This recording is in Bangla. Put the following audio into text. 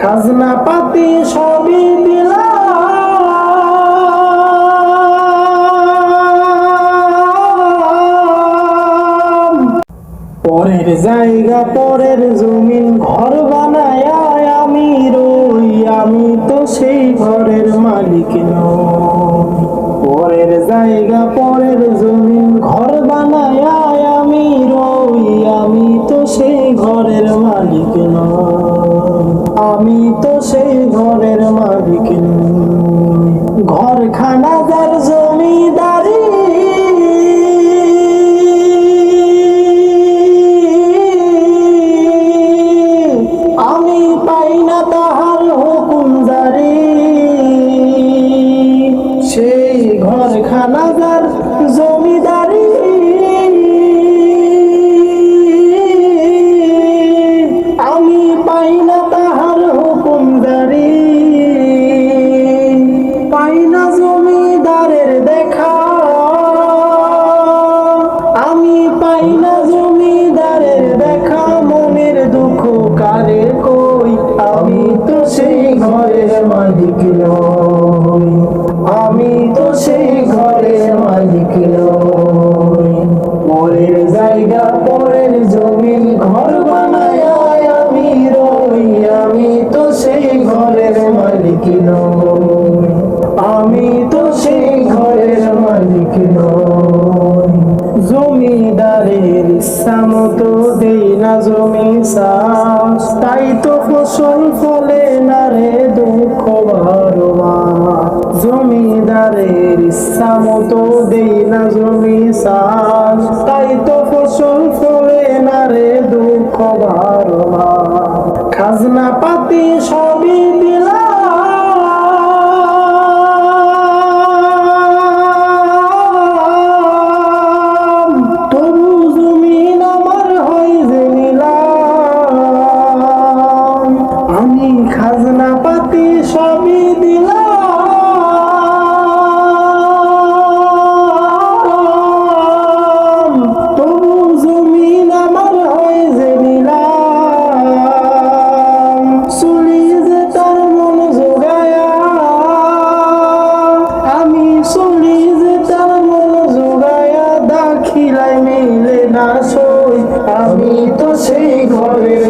খাজনা পাতি সবই দিলাম। পরের জায়গা, পরের জমিন ঘর বানায় আমি রই আমি তো সেই ঘরের মালিক নই। আমি তো সেই ঘরের মালিক ঘর ঘরখানা যার মতো দেই না জমি চাষ। তাই তো ফসল ফলে না রে দুঃখ ভরবা জমিদারের ইচ্ছা মতো দেই না জমি চাষ। তাই তো ফসল ফলে না রে দুঃখ ভরবা খাজনা পাতি খাজনা পাতি সবই দিলাম। তবু জমিন যে নিলাম। মন যোগায়া আমি চুলি যে তার মন যোগায়া দাখিলাই মিলে না সই। আমি তো সেই ঘরের